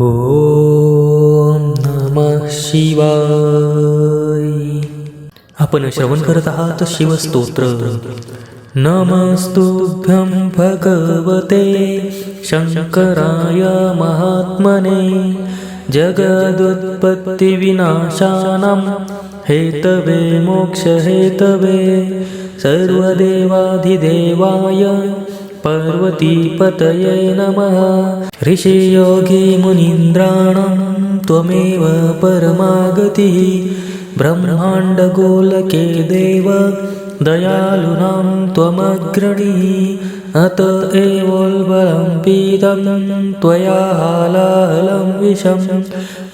ॐ नमः शिवाय। आपण श्रवण करत आहात शिवस्तोत्र। नमस्तुभ्यं भगवते शङ्कराय महात्मने। जगदुत्पत्तिविनाशानं हेतवे मोक्षहेतवे। सर्वदेवाधिदेवाय पार्वतीपतये नमः। ऋषियोगी मुनीन्द्राणां त्वमेव परमागतिः। ब्रह्माण्डगोलके देव दयालूनां त्वमग्रणी। अत एवोल्बलं पीतं त्वया हालाहलं विषं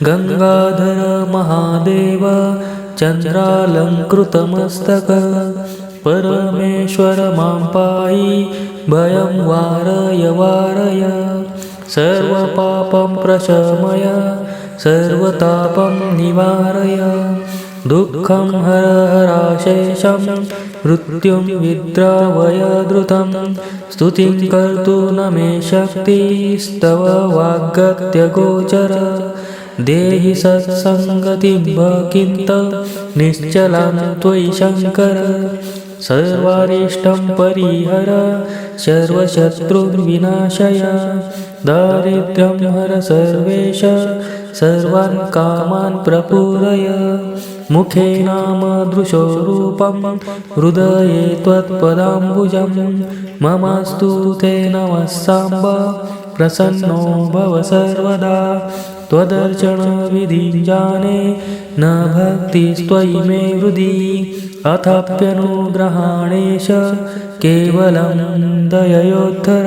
गङ्गाधर महादेव चन्द्रालङ्कृतमस्तक परमेश्वर मां पाहि भयं वारय वारय। सर्वपापं प्रशमय सर्वतापं निवारय। दुःखं हर हराशेषं मृत्युं विद्रावय द्रुतं। स्तुतिं कर्तुं न मे शक्तिस्तव वाग्गत्यगोचर देहि सत्सङ्गतिं भकिन्त निश्चलं त्वयि शङ्कर सर्वारिष्टं परिहर सर्वशत्रुर्विनाशय दारिद्र्यं हर सर्वेश सर्वान् कामान् प्रपूरय। मुखे नाम दृशो रूपं हृदये त्वत्पदाम्बुजं। ममास्तु ते नमः साम्ब प्रसन्नो भव सर्वदा। त्वदर्चनविधिं जाने न भक्तिस्त्वयि मे हृदि अथाप्यनुग्रहाणेश केवलं दययोत्तर